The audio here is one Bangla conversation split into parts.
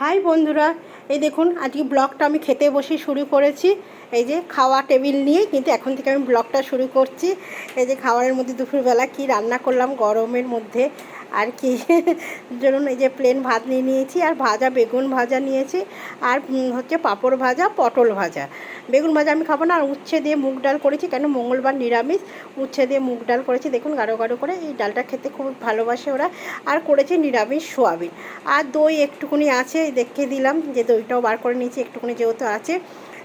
হাই বন্ধুরা, এই দেখুন, আজকে ব্লগটা আমি খেতে বসে শুরু করেছি। এই যে খাওয়া টেবিল নিয়ে, কিন্তু এখন থেকে আমি ব্লগটা শুরু করছি। এই যে খাওয়ারের মধ্যে দুপুরবেলা কি রান্না করলাম গরমের মধ্যে আর কি? ধরুন এই যে প্লেন ভাত নিয়ে নিয়েছি, আর ভাজা, বেগুন ভাজা নিয়েছি, আর হচ্ছে পাঁপড় ভাজা, পটল ভাজা। বেগুন ভাজা আমি খাব না, আর উচ্ছে দিয়ে মুগ ডাল করেছি কেন? মঙ্গলবার নিরামিষ, উচ্ছে দিয়ে মুগ ডাল করেছি। দেখুন গাঢ় গাঢ় করে এই ডালটা খেতে খুব ভালোবাসে ওরা। আর করেছি নিরামিষ সোয়াবিন। আর দই একটুকুনি আছে দেখে দিলাম যে দইটাও বার করে নিয়েছি, একটুকুনি যেহেতু আছে।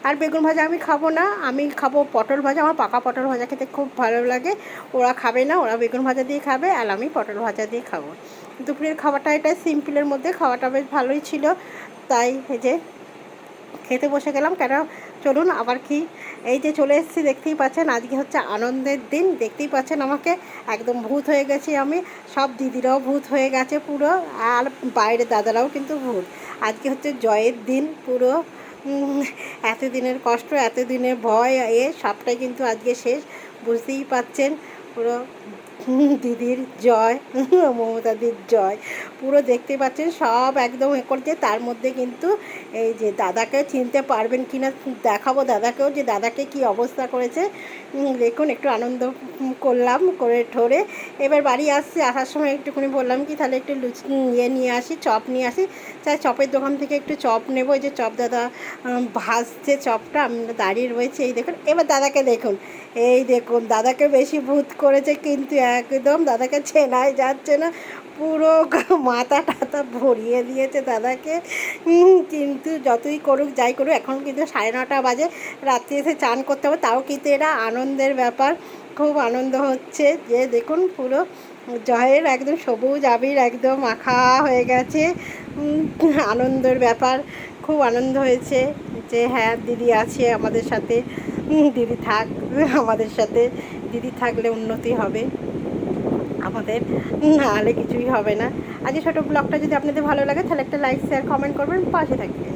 আর বেগুন ভাজা আমি খাব না, আমি খাব পটল ভাজা, আমার পাকা পটল ভাজা খেতে খুব ভালো লাগে। ওরা খাবে না, ওরা বেগুন ভাজা দিয়ে খাবে আর আমি পটল ভাজা দিয়ে খাব। দুপুরের খাবারটা এটা সিম্পলের মধ্যে খাওয়াটা বেশ ভালোই ছিল। তাই যে খেতে বসে গেলাম, কেন চলুন আবার কি? এই যে চলে এসেছি, দেখতেই পাচ্ছেন আজকে হচ্ছে আনন্দের দিন, দেখতেই পাচ্ছেন আমাকে একদম ভূত হয়ে গেছি আমি। সব দিদিরাও ভূত হয়ে গেছে পুরো, আর বাইরে দাদারাও কিন্তু ভূত। আজকে হচ্ছে জয়ের দিন পুরো। এতদিনের কষ্ট এতদিনের ভয় এ সবটাই কিন্তু আজকে শেষ। বুঝতেই পাচ্ছেন। পুরো দিদির জয়, মমতাদির জয়। পুরো দেখতে পাচ্ছেন সব একদম এ করছে। তার মধ্যে কিন্তু এই যে দাদাকে চিনতে পারবেন কি না দেখাবো দাদাকেও যে দাদাকে কি অবস্থা করেছে। দেখুন, একটু আনন্দ করলাম করে ঠোরে। এবার বাড়ি আসছি, আসার সময় একটুখানি বললাম কি, তাহলে একটু লুচি ইয়ে নিয়ে আসি, চপ নিয়ে আসি। চাই চপের দোকান থেকে একটু চপ নেব। যে চপ দাদা ভাজছে চপটা দাঁড়িয়ে রয়েছে। এই দেখুন, এবার দাদাকে দেখুন। এই দেখুন, দাদাকে বেশি ভূত করেছে কিন্তু একদম দাদাকে চেনাই যাচ্ছে না। পুরো মাথা টাথা ভরিয়ে দিয়েছে দাদাকে। কিন্তু যতই করুক, যাই করুক, এখন কিন্তু সাড়ে নটা বাজে। রাত্রি এসে চান করতে হবে, তাও কিন্তু এটা আনন্দের ব্যাপার। খুব আনন্দ হচ্ছে যে দেখুন, পুরো জয়ের একদম সবুজ আবির একদম মাখা হয়ে গেছে। আনন্দের ব্যাপার। খুব আনন্দ হয়েছে যে হ্যাঁ দিদি আছে আমাদের সাথে। দিদি থাক আমাদের সাথে। দিদি থাকলে উন্নতি হবে। আমাদের নাহলে কিছুই হবে না। আজকে ছোটো ব্লগটা যদি আপনাদের ভালো লাগে, তাহলে একটা লাইক শেয়ার কমেন্ট করবেন। পাশে থাকবেন।